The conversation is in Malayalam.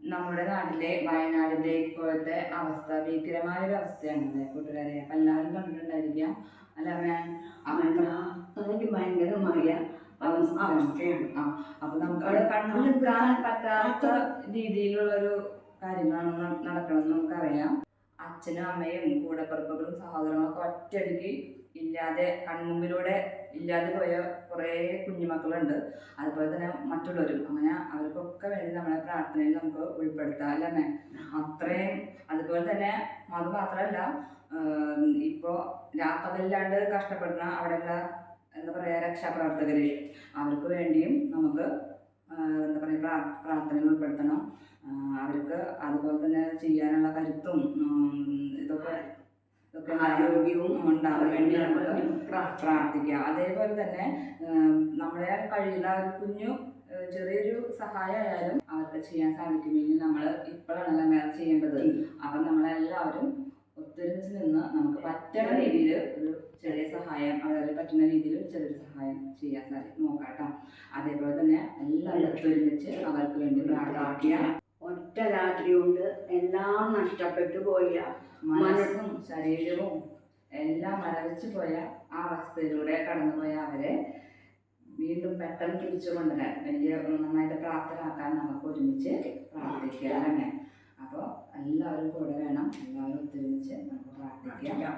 നമ്മുടെ നാട്ടിലെ വയനാടിന്റെ ഇപ്പോഴത്തെ അവസ്ഥ ഭീകരമായ ഒരു അവസ്ഥയാണല്ലേ കൂട്ടുകാരെ. അപ്പൊ എല്ലാവരും കണ്ടിട്ടുണ്ടായിരിക്കാം. അല്ല മാം അത്രയ്ക്ക് ഭയങ്കരമായ അവസ്ഥയാണ്. ആ അപ്പൊ നമുക്ക് അവിടെ കണ്ടുനിൽക്കാൻ പറ്റാത്ത രീതിയിലുള്ള ഒരു കാര്യങ്ങളാണ് നടക്കണമെന്ന് നമുക്കറിയാം. അച്ഛനും അമ്മയും കൂടപ്പിറപ്പുകളും സഹോദരങ്ങളൊക്കെ ഒറ്റയടിക്ക് ഇല്ലാതെ കൺമുമ്പിലൂടെ ഇല്ലാതെ പോയ കുറേ കുഞ്ഞുമക്കളുണ്ട്. അതുപോലെ തന്നെ മറ്റുള്ളവരും. അങ്ങനെ അവർക്കൊക്കെ വേണ്ടി പ്രാർത്ഥനയിൽ നമുക്ക് ഉൾപ്പെടുത്താം അല്ലേ അത്രയും അതുപോലെ തന്നെ അത് മാത്രമല്ല ഇപ്പോൾ ഇപ്പോ രാപ്പകലില്ലാണ്ട് കഷ്ടപ്പെടുന്ന അവിടെയുള്ള എന്താ പറയാ രക്ഷാപ്രവർത്തകർ അവർക്ക് വേണ്ടിയും നമുക്ക് എന്താ പറയുക പ്രാ പ്രാർത്ഥനയിൽ ഉൾപ്പെടുത്തണം. അവർക്ക് അതുപോലെ തന്നെ ചെയ്യാനുള്ള കരുത്തും ഇതൊക്കെ ഇതൊക്കെ ആരോഗ്യവും ഉണ്ടാകാൻ വേണ്ടി നമുക്ക് പ്രാർത്ഥന പ്രാർത്ഥിക്കാം. അതേപോലെ തന്നെ നമ്മളെ കഴിയുന്ന കുഞ്ഞു ചെറിയൊരു സഹായമായാലും അവർക്ക് ചെയ്യാൻ സാധിക്കുമെങ്കിൽ നമ്മൾ ഇപ്പോഴാണല്ലോ മേൽ ചെയ്യേണ്ടത്. അപ്പം നമ്മളെല്ലാവരും ഒത്തൊരുമിച്ച് നിന്ന് നമുക്ക് പറ്റുന്ന രീതിയിൽ ഒരു ചെറിയ സഹായം അതായത് പറ്റുന്ന രീതിയിൽ ഒരു ചെറിയൊരു സഹായം ചെയ്യാൻ സാധിക്കും. നോക്കാട്ടോ അതേപോലെ തന്നെ എല്ലാവരും ഒത്തൊരുമിച്ച് അവർക്ക് വേണ്ടി പ്രാർത്ഥിക്കുക ഒറ്റ രാത്രി കൊണ്ട് എല്ലാം നഷ്ടപ്പെട്ടു പോയ മനസ്സും ശരീരവും എല്ലാം മരവിച്ചു പോയ ആ അവസ്ഥയിലൂടെ കടന്നുപോയ അവരെ വീണ്ടും പെട്ടെന്ന് തിരിച്ചു കൊണ്ടുവരാൻ വലിയ നന്നായിട്ട് പ്രാപ്തരാക്കാൻ നമുക്ക് ഒരുമിച്ച് പ്രാർത്ഥിക്കാം. അല്ലേ? അപ്പോൾ എല്ലാവരും കൂടെ വേണം എല്ലാവരും ഒത്തൊരുമിച്ച് നമുക്ക് പ്രാർത്ഥിക്കാം.